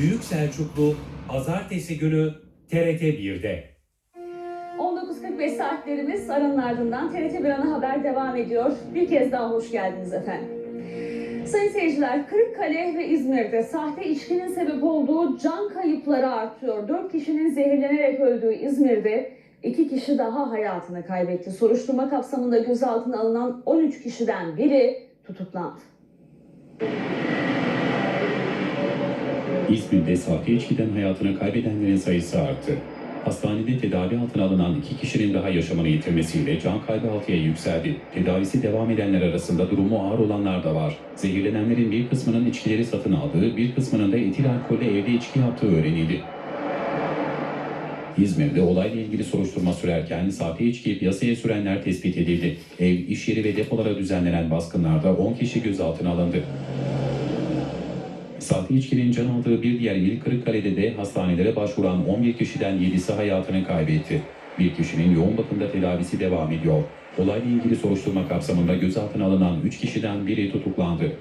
Büyük Selçuklu Pazartesi günü TRT 1'de. 19.45 saatlerimiz aranın ardından TRT 1 ana haber devam ediyor. Bir kez daha hoş geldiniz efendim. Sayın seyirciler, Kırıkkale ve İzmir'de sahte içkinin sebep olduğu can kayıpları artıyor. 4 kişinin zehirlenerek öldüğü İzmir'de 2 kişi daha hayatını kaybetti. Soruşturma kapsamında gözaltına alınan 13 kişiden biri tutuklandı. İzmir'de sahte içkiden hayatını kaybedenlerin sayısı arttı. Hastanede tedavi altına alınan iki kişinin daha yaşamını yitirmesiyle can kaybı altıya yükseldi. Tedavisi devam edenler arasında durumu ağır olanlar da var. Zehirlenenlerin bir kısmının içkileri satın aldığı, bir kısmının da etil alkolle evde içki yaptığı öğrenildi. İzmir'de olayla ilgili soruşturma sürerken sahte içkiyi piyasaya sürenler tespit edildi. Ev, iş yeri ve depolara düzenlenen baskınlarda 10 kişi gözaltına alındı. Sahte içkinin can aldığı bir diğer il Kırıkkale'de de hastanelere başvuran 11 kişiden 7'si hayatını kaybetti. Bir kişinin yoğun bakımda tedavisi devam ediyor. Olayla ilgili soruşturma kapsamında gözaltına alınan 3 kişiden biri tutuklandı.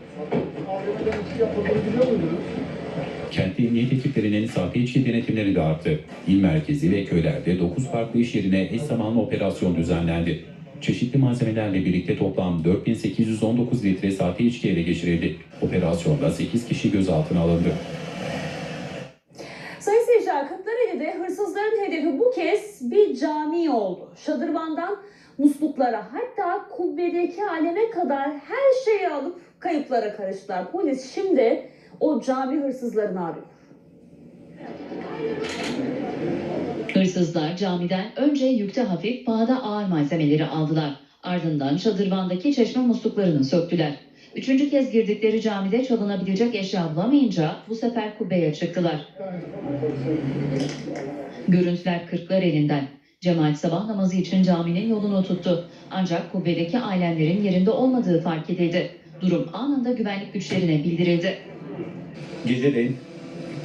Kent emniyet ekiplerinin sahte içki denetimleri de arttı. İl merkezi ve köylerde 9 farklı iş yerine eş zamanlı operasyon düzenlendi. Çeşitli malzemelerle birlikte toplam 4819 litre sahte içki ele geçirildi. Operasyonda 8 kişi gözaltına alındı. Sayın seyirciler, Kırklareli'de hırsızların hedefi bu kez bir cami oldu. Şadırvandan musluklara hatta kubbedeki aleme kadar her şeyi alıp kayıplara karıştılar. Polis şimdi o cami hırsızlarını arıyor. Hırsızlar camiden önce yükte hafif, pahada ağır malzemeleri aldılar. Ardından şadırvandaki çeşme musluklarını söktüler. Üçüncü kez girdikleri camide çalınabilecek eşya bulamayınca bu sefer kubbeye çıktılar. Görüntüler kırklar elinden. Cemaat sabah namazı için caminin yolunu tuttu. Ancak kubbedeki ailenlerin yerinde olmadığı fark edildi. Durum anında güvenlik güçlerine bildirildi. Geceleyin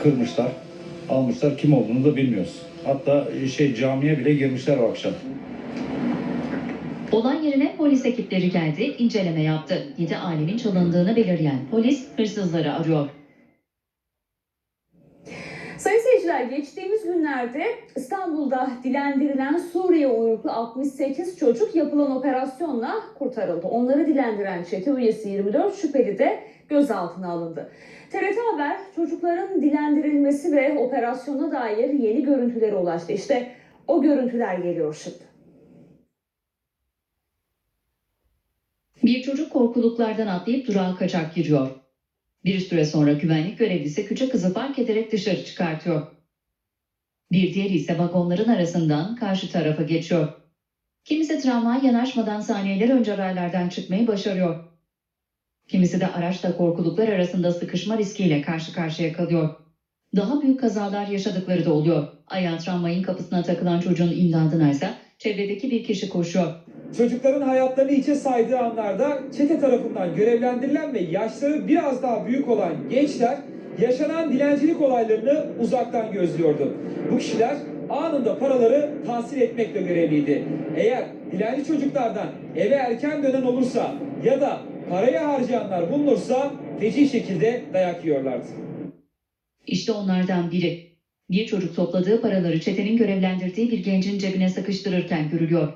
kırmışlar, almışlar. Kim olduğunu da bilmiyoruz. Hatta e, şey camiye bile girmişler o akşam. Olay yerine polis ekipleri geldi, inceleme yaptı. 7 ailenin çalındığını belirleyen polis hırsızları arıyor. Sayın seyirciler geçtiğimiz günlerde İstanbul'da dilendirilen Suriye uyruklu 68 çocuk yapılan operasyonla kurtarıldı. Onları dilendiren çete üyesi 24 şüpheli de gözaltına alındı. TRT Haber çocukların dilendirilmesi ve operasyona dair yeni görüntülere ulaştı. İşte o görüntüler geliyor şimdi. Bir çocuk korkuluklardan atlayıp durağa kaçak giriyor. Bir süre sonra güvenlik görevlisi küçük kızı fark ederek dışarı çıkartıyor. Bir diğeri ise vagonların arasından karşı tarafa geçiyor. Kimisi tramvaya yanaşmadan saniyeler önce raylardan çıkmayı başarıyor. Kimisi de araçla korkuluklar arasında sıkışma riskiyle karşı karşıya kalıyor. Daha büyük kazalar yaşadıkları da oluyor. Ayağı tramvayın kapısına takılan çocuğun imdadına ise çevredeki bir kişi koşuyor. Çocukların hayatlarını içe saydığı anlarda çete tarafından görevlendirilen ve yaşları biraz daha büyük olan gençler yaşanan dilencilik olaylarını uzaktan gözlüyordu. Bu kişiler anında paraları tahsil etmekle görevliydi. Eğer dilenci çocuklardan eve erken dönen olursa ya da parayı harcayanlar bulunursa feci şekilde dayak yiyorlardı. İşte onlardan biri. Bir çocuk topladığı paraları çetenin görevlendirdiği bir gencin cebine sıkıştırırken görülüyor.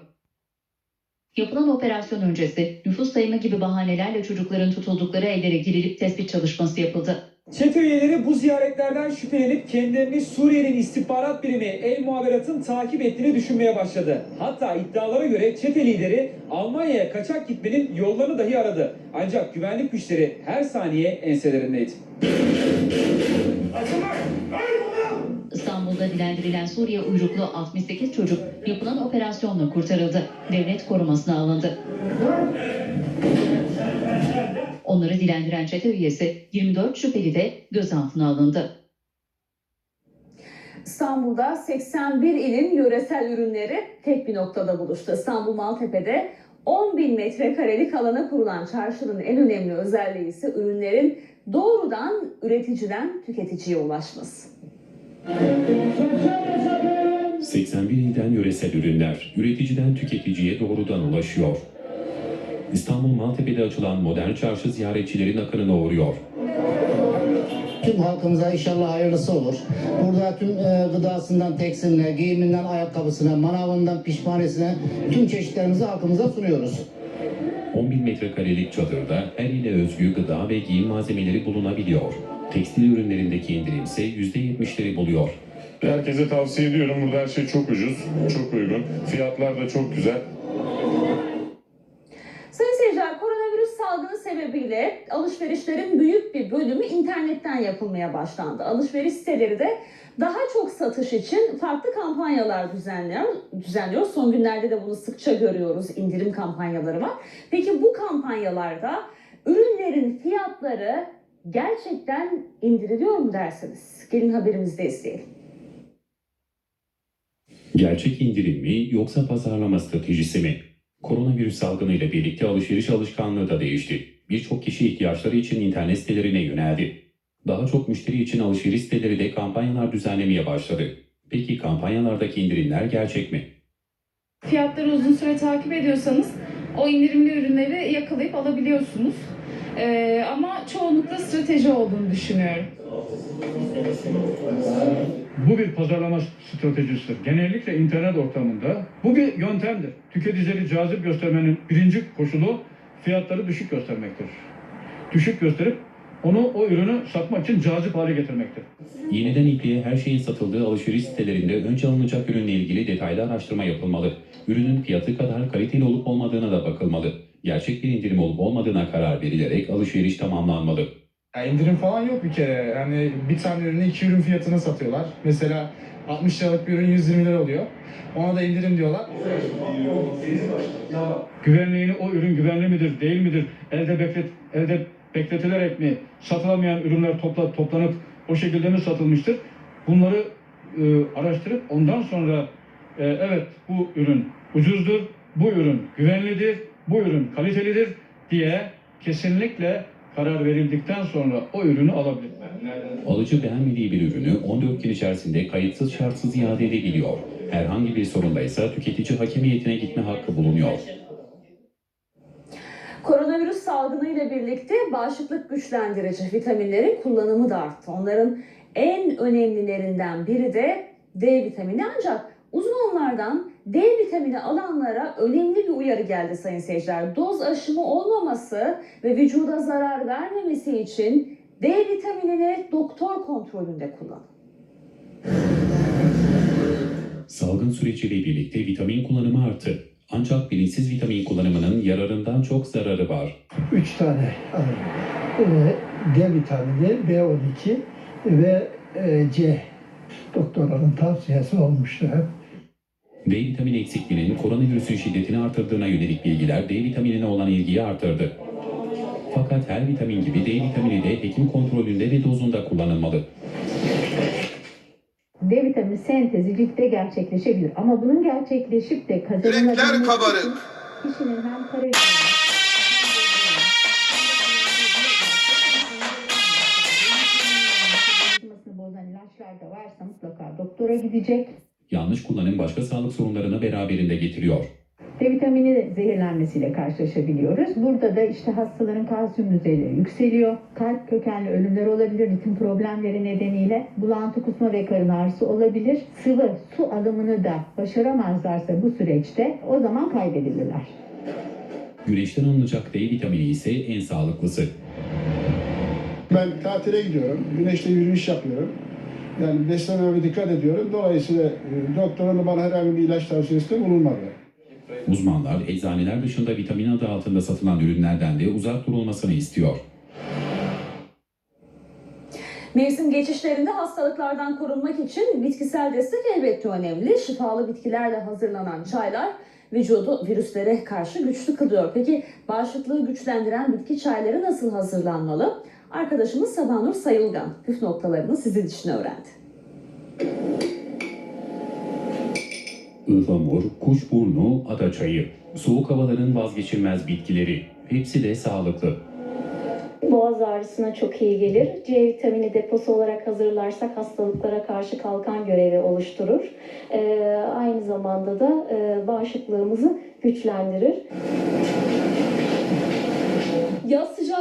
Yapılan operasyon öncesi nüfus sayımı gibi bahanelerle çocukların tutuldukları evlere girilip tespit çalışması yapıldı. Çete üyeleri bu ziyaretlerden şüphelenip kendilerini Suriye'nin istihbarat birimi El Muhaberat'ın takip ettiğini düşünmeye başladı. Hatta iddialara göre çete lideri Almanya'ya kaçak gitmenin yollarını dahi aradı. Ancak güvenlik güçleri her saniye enselerindeydi. İstanbul'da dilendirilen Suriye uyruklu 68 çocuk yapılan operasyonla kurtarıldı. Devlet korumasına alındı. Onları dilendiren çete üyesi 24 şüpheli de gözaltına alındı. İstanbul'da 81 ilin yöresel ürünleri tek bir noktada buluştu. İstanbul Maltepe'de 10 bin metrekarelik alana kurulan çarşının en önemli özelliği ise ürünlerin doğrudan üreticiden tüketiciye ulaşması. 81 ilden yöresel ürünler üreticiden tüketiciye doğrudan ulaşıyor. İstanbul Maltepe'de açılan modern çarşı ziyaretçilerin akınına uğruyor. Tüm halkımıza inşallah hayırlısı olur. Burada tüm e, gıdasından tekstiline, giyiminden ayakkabısına, manavından pişmanesine tüm çeşitlerimizi halkımıza sunuyoruz. 10 bin metrekarelik çadırda her ile özgü gıda ve giyim malzemeleri bulunabiliyor. Tekstil ürünlerindeki indirim ise %70'leri buluyor. Herkese tavsiye ediyorum. Burada her şey çok ucuz, çok uygun. Fiyatlar da çok güzel. Sayın seyirciler, koronavirüs salgını sebebiyle alışverişlerin büyük bir bölümü internetten yapılmaya başlandı. Alışveriş siteleri de daha çok satış için farklı kampanyalar düzenliyor. düzenliyor. Son günlerde de bunu sıkça görüyoruz. indirim kampanyaları var. Peki bu kampanyalarda ürünlerin fiyatları gerçekten indiriliyor mu dersiniz? Gelin haberimizde izleyelim. Gerçek indirim mi yoksa pazarlama stratejisi mi? Koronavirüs salgını ile birlikte alışveriş alışkanlığı da değişti. Birçok kişi ihtiyaçları için internet sitelerine yöneldi. Daha çok müşteri için alışveriş siteleri de kampanyalar düzenlemeye başladı. Peki kampanyalardaki indirimler gerçek mi? Fiyatları uzun süre takip ediyorsanız o indirimli ürünleri yakalayıp alabiliyorsunuz. Ee, ama çoğunlukla strateji olduğunu düşünüyorum. Bu bir pazarlama stratejisidir. Genellikle internet ortamında bu bir yöntemdir. Tüketicileri cazip göstermenin birinci koşulu fiyatları düşük göstermektir. Düşük gösterip onu o ürünü satmak için cazip hale getirmektir. İğneden ipliğe her şeyin satıldığı alışveriş sitelerinde önce alınacak ürünle ilgili detaylı araştırma yapılmalı. Ürünün fiyatı kadar kaliteli olup olmadığına da bakılmalı. Gerçek bir indirim olup olmadığına karar verilerek alışveriş tamamlanmalı. Ya indirim falan yok bir kere. Yani bir tane ürünü iki ürün fiyatına satıyorlar. Mesela 60 liralık bir ürün 120 lira oluyor. Ona da indirim diyorlar. Güvenliğini o ürün güvenli midir, değil midir? Elde beklet elde bekletilerek mi satılamayan ürünler topla, toplanıp o şekilde mi satılmıştır? Bunları e, araştırıp ondan sonra e, evet bu ürün ucuzdur, bu ürün güvenlidir, bu ürün kalitelidir diye kesinlikle karar verildikten sonra o ürünü alabilir. Alıcı beğenmediği bir ürünü 14 gün içerisinde kayıtsız şartsız iade edebiliyor. Herhangi bir sorundaysa tüketici hakemiyetine gitme hakkı bulunuyor. Koronavirüs salgını ile birlikte bağışıklık güçlendirici vitaminlerin kullanımı da arttı. Onların en önemlilerinden biri de D vitamini ancak uzmanlardan D vitamini alanlara önemli bir uyarı geldi sayın seyirciler. Doz aşımı olmaması ve vücuda zarar vermemesi için D vitaminini doktor kontrolünde kullanın. Salgın süreciyle birlikte vitamin kullanımı arttı. Ancak bilinçsiz vitamin kullanımının yararından çok zararı var. Üç tane alırım. Ee, D vitamini, B12 ve e, C. Doktorların tavsiyesi olmuştu hep. D vitamini eksikliğinin koronavirüsün şiddetini artırdığına yönelik bilgiler D vitaminine olan ilgiyi artırdı. Fakat her vitamin gibi D vitamini de hekim kontrolünde ve dozunda kullanılmalı. D vitamini sentezi ciltte gerçekleşebilir ama bunun gerçekleşip de kazanılabilmesi kabarık. kişinin hem karaciğer ilaçlar da varsa mutlaka doktora gidecek. Yanlış kullanım başka sağlık sorunlarını beraberinde getiriyor. D vitamini zehirlenmesiyle karşılaşabiliyoruz. Burada da işte hastaların kalsiyum düzeyleri yükseliyor. Kalp kökenli ölümler olabilir, ritim problemleri nedeniyle. Bulantı, kusma ve karın ağrısı olabilir. Sıvı su alımını da başaramazlarsa bu süreçte o zaman kaybedilirler. Güneşten alınacak D vitamini ise en sağlıklısı. Ben tatile gidiyorum, güneşte yürüyüş yapıyorum. Yani beslenmeme dikkat ediyorum. Dolayısıyla e, doktorun da bana herhangi bir ilaç tavsiyesinde bulunmadı. Uzmanlar eczaneler dışında vitamin adı altında satılan ürünlerden de uzak durulmasını istiyor. Mevsim geçişlerinde hastalıklardan korunmak için bitkisel destek elbette önemli. Şifalı bitkilerle hazırlanan çaylar vücudu virüslere karşı güçlü kılıyor. Peki bağışıklığı güçlendiren bitki çayları nasıl hazırlanmalı? Arkadaşımız Sabanur Sayılgan püf noktalarını sizin için öğrendi. Ihlamur, kuşburnu, adaçayı. Soğuk havaların vazgeçilmez bitkileri. Hepsi de sağlıklı. Boğaz ağrısına çok iyi gelir. C vitamini deposu olarak hazırlarsak hastalıklara karşı kalkan görevi oluşturur. Ee, aynı zamanda da e, bağışıklığımızı güçlendirir.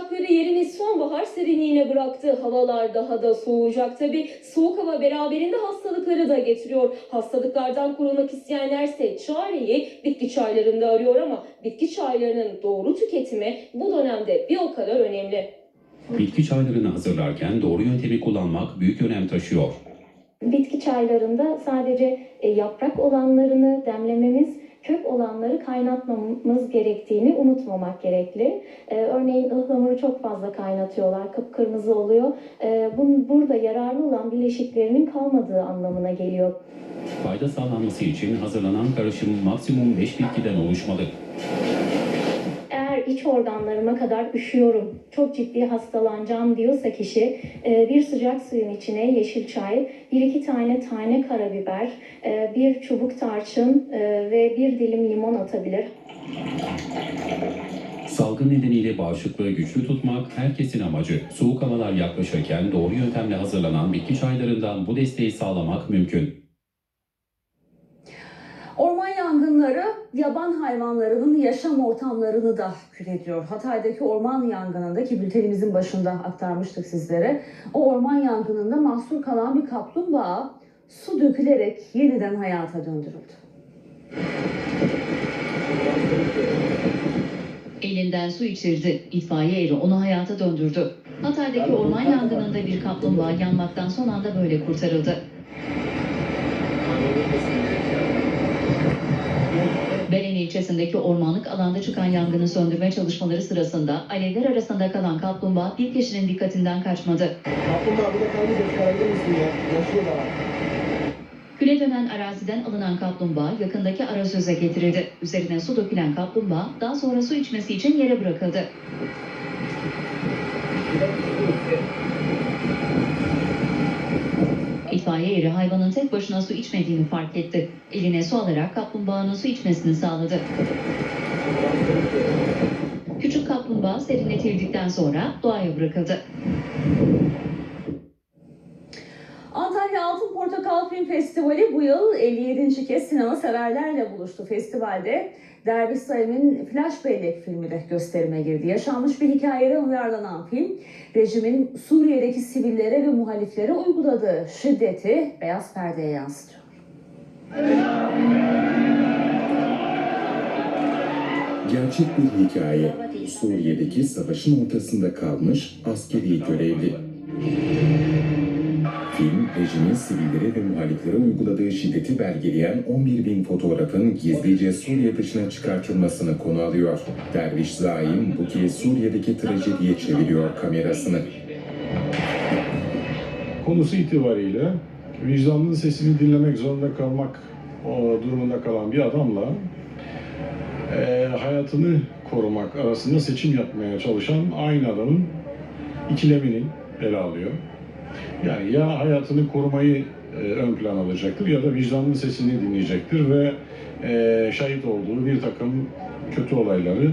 Sıcakları yerini sonbahar serinliğine bıraktı. Havalar daha da soğuyacak tabi. Soğuk hava beraberinde hastalıkları da getiriyor. Hastalıklardan korunmak isteyenlerse çareyi bitki çaylarında arıyor ama bitki çaylarının doğru tüketimi bu dönemde bir o kadar önemli. Bitki çaylarını hazırlarken doğru yöntemi kullanmak büyük önem taşıyor. Bitki çaylarında sadece e, yaprak olanlarını demlememiz, kök olanları kaynatmamız gerektiğini unutmamak gerekli. E, örneğin ıhlamuru çok fazla kaynatıyorlar, kıpkırmızı oluyor. E, bunun burada yararlı olan bileşiklerinin kalmadığı anlamına geliyor. Fayda sağlanması için hazırlanan karışım maksimum 5 bitkiden oluşmalı. İç organlarıma kadar üşüyorum, çok ciddi hastalanacağım diyorsa kişi e, bir sıcak suyun içine yeşil çay, bir iki tane tane karabiber, e, bir çubuk tarçın e, ve bir dilim limon atabilir. Salgın nedeniyle bağışıklığı güçlü tutmak herkesin amacı. Soğuk havalar yaklaşırken doğru yöntemle hazırlanan bitki çaylarından bu desteği sağlamak mümkün. Orman yangınları yaban hayvanlarının yaşam ortamlarını da kül ediyor. Hatay'daki orman yangınındaki bültenimizin başında aktarmıştık sizlere. O orman yangınında mahsur kalan bir kaplumbağa su dökülerek yeniden hayata döndürüldü. Elinden su içirdi. İtfaiye eri onu hayata döndürdü. Hatay'daki orman yangınında bir kaplumbağa yanmaktan son anda böyle kurtarıldı. Beren ilçesindeki ormanlık alanda çıkan yangını söndürme çalışmaları sırasında alevler arasında kalan kaplumbağa bir kişinin dikkatinden kaçmadı. Kaplumbağa burada kalmış gösterebilir misin ya? Yaşıyor daha. Küle dönen araziden alınan kaplumbağa yakındaki arazöze getirildi. Üzerine su dökülen kaplumbağa daha sonra su içmesi için yere bırakıldı. İtfaiye eri hayvanın tek başına su içmediğini fark etti. Eline su alarak kaplumbağanın su içmesini sağladı. Küçük kaplumbağa serinletildikten sonra doğaya bırakıldı. Antalya Altın Portakal Film Festivali bu yıl 57. kez sinema severlerle buluştu. Festivalde Derviş Sayım'ın Flash Bellek filmi gösterime girdi. Yaşanmış bir hikayeden uyarlanan film, rejimin Suriye'deki sivillere ve muhaliflere uyguladığı şiddeti beyaz perdeye yansıtıyor. Gerçek bir hikaye. Suriye'deki savaşın ortasında kalmış askeri görevli. Film, rejimin sivillere ve muhaliflere uyguladığı şiddeti belgeleyen 11 bin fotoğrafın gizlice Suriye dışına çıkartılmasını konu alıyor. Derviş Zaim bu kez Suriye'deki trajediye çeviriyor kamerasını. Konusu itibariyle vicdanının sesini dinlemek zorunda kalmak o durumunda kalan bir adamla eee, hayatını korumak arasında seçim yapmaya çalışan aynı adamın ikilemini ele alıyor. Yani ya hayatını korumayı e, ön plan alacaktır ya da vicdanının sesini dinleyecektir ve e, şahit olduğu bir takım kötü olayları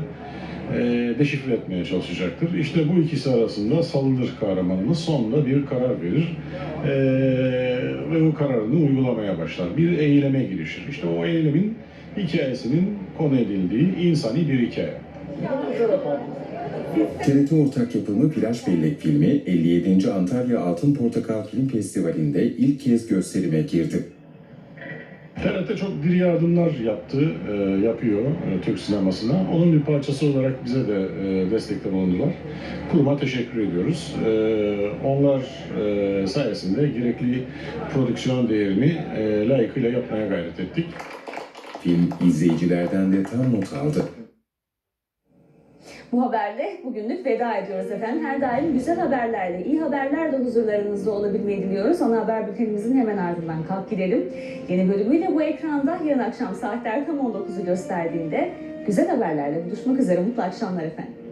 e, deşifre etmeye çalışacaktır. İşte bu ikisi arasında Salıdır kahramanımız sonunda bir karar verir ve o kararını uygulamaya başlar. Bir eyleme girişir. İşte o eylemin hikayesinin konu edildiği insani bir hikaye. TRT ortak yapımı Flash Bellek filmi 57. Antalya Altın Portakal Film Festivali'nde ilk kez gösterime girdi. TRT çok diri yardımlar yaptı, e, yapıyor e, Türk sinemasına. Onun bir parçası olarak bize de e, destekte bulundular. Kuruma teşekkür ediyoruz. E, onlar e, sayesinde gerekli prodüksiyon değerini e, layıkıyla yapmaya gayret ettik. Film izleyicilerden de tam not aldı. Bu haberle bugünlük veda ediyoruz efendim. Her daim güzel haberlerle, iyi haberlerle huzurlarınızda olabilmeyi diliyoruz. Ana haber bültenimizin hemen ardından kalk gidelim. Yeni bölümüyle bu ekranda yarın akşam saatler tam 19'u gösterdiğinde güzel haberlerle buluşmak üzere. Mutlu akşamlar efendim.